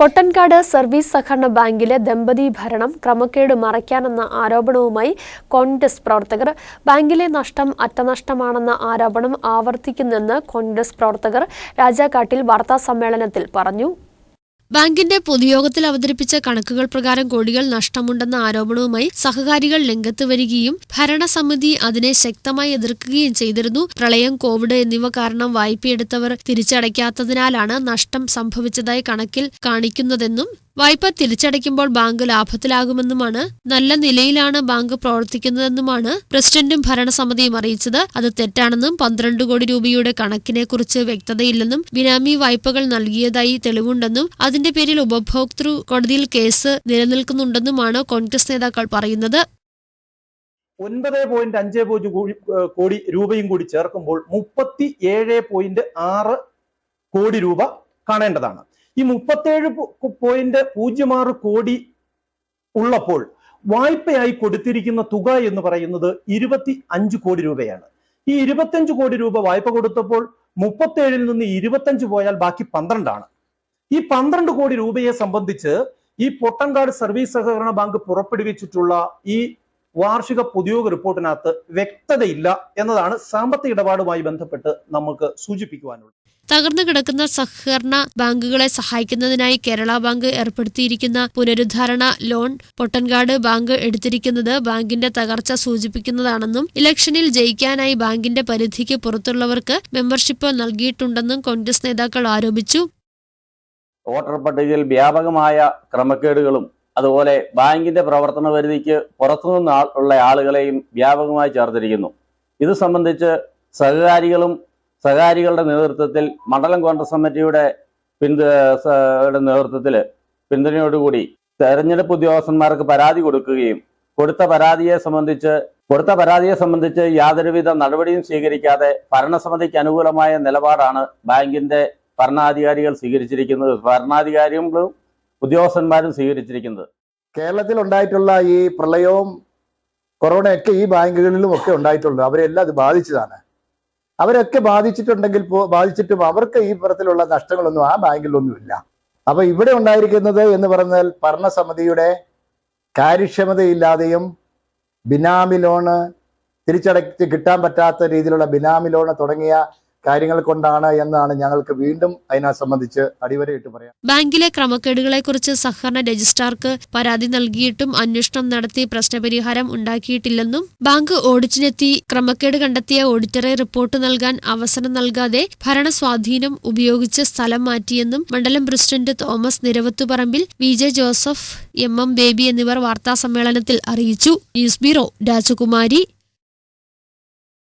Pottankad service സഹകരണ ബാങ്കിലെ ദമ്പതി ഭരണം ക്രമക്കേട് മറയ്ക്കാനെന്ന ആരോപണവുമായി കോൺഗ്രസ് പ്രവർത്തകർ ബാങ്കിലെ നഷ്ടം അറ്റനഷ്ടമാണെന്ന ആരോപണം ആവർത്തിക്കുന്നെന്ന് കോൺഗ്രസ് പ്രവർത്തകർ രാജാക്കാട്ടിൽ വാർത്താസമ്മേളനത്തിൽ പറഞ്ഞു. ബാങ്കിന്റെ പൊതുയോഗത്തിൽ അവതരിപ്പിച്ച കണക്കുകൾ പ്രകാരം കോടികൾ നഷ്ടമുണ്ടെന്ന ആരോപണവുമായി സഹകാരികൾ രംഗത്ത് വരികയും ഭരണസമിതി അതിനെ ശക്തമായി എതിർക്കുകയും ചെയ്തിരുന്നു. പ്രളയം കോവിഡ് എന്നിവ കാരണം വായ്പയെടുത്തവർ തിരിച്ചടയ്ക്കാത്തതിനാലാണ് നഷ്ടം സംഭവിച്ചതായി കണക്കിൽ കാണിക്കുന്നതെന്നും വായ്പ തിരിച്ചടയ്ക്കുമ്പോൾ ബാങ്ക് ലാഭത്തിലാകുമെന്നുമാണ് നല്ല നിലയിലാണ് ബാങ്ക് പ്രവർത്തിക്കുന്നതെന്നുമാണ് പ്രസിഡന്റും ഭരണസമിതിയും അറിയിച്ചത്. അത് തെറ്റാണെന്നും പന്ത്രണ്ട് കോടി രൂപയുടെ കണക്കിനെക്കുറിച്ച് വ്യക്തതയില്ലെന്നും ബിനാമി വായ്പകൾ നൽകിയതായി തെളിവുണ്ടെന്നും അതിന്റെ പേരിൽ ഉപഭോക്തൃ കോടതിയിൽ കേസ് നിലനിൽക്കുന്നുണ്ടെന്നുമാണ് കോൺഗ്രസ് നേതാക്കൾ പറയുന്നത്. ഒൻപത് പോയിന്റ് അഞ്ച് പൂജ്യം കോടി രൂപയും കൂടി ചേർക്കുമ്പോൾ മുപ്പത്തി ഏഴ് പോയിന്റ് ആറ് കോടി രൂപ കാണേണ്ടതാണ്. ഈ മുപ്പത്തേഴ് പോയിന്റ് പൂജ്യം ആറ് കോടി ഉള്ളപ്പോൾ വായ്പയായി കൊടുത്തിരിക്കുന്ന തുക എന്ന് പറയുന്നത് ഇരുപത്തി അഞ്ച് കോടി രൂപയാണ്. ഈ ഇരുപത്തഞ്ച് കോടി രൂപ വായ്പ കൊടുത്തപ്പോൾ മുപ്പത്തേഴിൽ നിന്ന് ഇരുപത്തഞ്ച് പോയാൽ ബാക്കി പന്ത്രണ്ടാണ്. ഈ പന്ത്രണ്ട് കോടി രൂപയെ സംബന്ധിച്ച് ഈ പൊട്ടൻകാട് സർവീസ് സഹകരണ ബാങ്ക് പുറപ്പെടുവിച്ചിട്ടുള്ള ഈ വാർഷിക പൊതുയോഗ റിപ്പോർട്ടിനകത്ത് വ്യക്തതയില്ല എന്നതാണ് സാമ്പത്തിക ഇടപാടുമായി ബന്ധപ്പെട്ട് നമുക്ക് സൂചിപ്പിക്കുവാനുള്ളത്. തകർന്നു കിടക്കുന്ന സഹകരണ ബാങ്കുകളെ സഹായിക്കുന്നതിനായി കേരള ബാങ്ക് ഏർപ്പെടുത്തിയിരിക്കുന്ന പുനരുദ്ധാരണ ലോൺ പൊട്ടൻകാട് ബാങ്ക് എടുത്തിരിക്കുന്നത് ബാങ്കിന്റെ തകർച്ച സൂചിപ്പിക്കുന്നതാണെന്നും ഇലക്ഷനിൽ ജയിക്കാനായി ബാങ്കിന്റെ പരിധിക്ക് പുറത്തുള്ളവർക്ക് മെമ്പർഷിപ്പ് നൽകിയിട്ടുണ്ടെന്നും കോൺഗ്രസ് നേതാക്കൾ ആരോപിച്ചു. വോട്ടർ പട്ടികയിൽ വ്യാപകമായ ക്രമക്കേടുകളും അതുപോലെ ബാങ്കിന്റെ പ്രവർത്തന പരിധിക്ക് പുറത്തുനിന്ന് ഉള്ള ആളുകളെയും വ്യാപകമായി ചേർത്തിരിക്കുന്നു. ഇത് സംബന്ധിച്ച് സഹകാരികളും സഹകാരികളുടെ നേതൃത്വത്തിൽ മണ്ഡലം കോൺഗ്രസ് കമ്മിറ്റിയുടെ പിന്തു നേതൃത്വത്തിൽ പിന്തുണയോടുകൂടി തെരഞ്ഞെടുപ്പ് ഉദ്യോഗസ്ഥന്മാർക്ക് പരാതി കൊടുക്കുകയും കൊടുത്ത പരാതിയെ സംബന്ധിച്ച് കൊടുത്ത പരാതിയെ സംബന്ധിച്ച് യാതൊരുവിധ നടപടിയും സ്വീകരിക്കാതെ ഭരണസമിതിക്ക് അനുകൂലമായ നിലപാടാണ് ബാങ്കിന്റെ ഭരണാധികാരികൾ സ്വീകരിച്ചിരിക്കുന്നത് ഭരണാധികാരികളും ഉദ്യോഗസ്ഥന്മാരും സ്വീകരിച്ചിരിക്കുന്നത്. കേരളത്തിൽ ഉണ്ടായിട്ടുള്ള ഈ പ്രളയവും കൊറോണയൊക്കെ ഈ ബാങ്കുകളിലും ഒക്കെ ഉണ്ടായിട്ടുള്ളൂ അവരെല്ലാം അത് ബാധിച്ചതാണ്. അവരൊക്കെ ബാധിച്ചിട്ടുണ്ടെങ്കിൽ ബാധിച്ചിട്ടും അവർക്ക് ഈ തരത്തിലുള്ള നഷ്ടങ്ങളൊന്നും ആ ബാങ്കിലൊന്നുമില്ല. അപ്പൊ ഇവിടെ ഉണ്ടായിരിക്കുന്നത് എന്ന് പറഞ്ഞാൽ ഭരണസമിതിയുടെ കാര്യക്ഷമതയില്ലാതെയും ബിനാമി ലോണ് തിരിച്ചടച്ച് കിട്ടാൻ പറ്റാത്ത രീതിയിലുള്ള ബിനാമി ലോണ് തുടങ്ങിയ കാര്യങ്ങൾ കൊണ്ടാണ് എന്നാണ് ഞങ്ങൾക്ക് വീണ്ടും അതിനെ സംബന്ധിച്ച് അടിവരയിട്ട് പറയാം ബാങ്കിലെ ക്രമക്കേടുകളെ കുറിച്ച് സഹകരണ രജിസ്ട്രാർക്ക് പരാതി നൽകിയിട്ടും അന്വേഷണം നടത്തി പ്രശ്നപരിഹാരം ഉണ്ടാക്കിയിട്ടില്ലെന്നും ബാങ്ക് ഓഡിറ്റിനെത്തി ക്രമക്കേട് കണ്ടെത്തിയ ഓഡിറ്ററെ റിപ്പോർട്ട് നൽകാൻ അവസരം നൽകാതെ ഭരണസ്വാധീനം ഉപയോഗിച്ച് സ്ഥലം മാറ്റിയെന്നും മണ്ഡലം president Thomas Niravathuparambil V J Joseph M M Baby എന്നിവർ വാർത്താസമ്മേളനത്തിൽ അറിയിച്ചു. ന്യൂസ് ബ്യൂറോ രാജകുമാരി.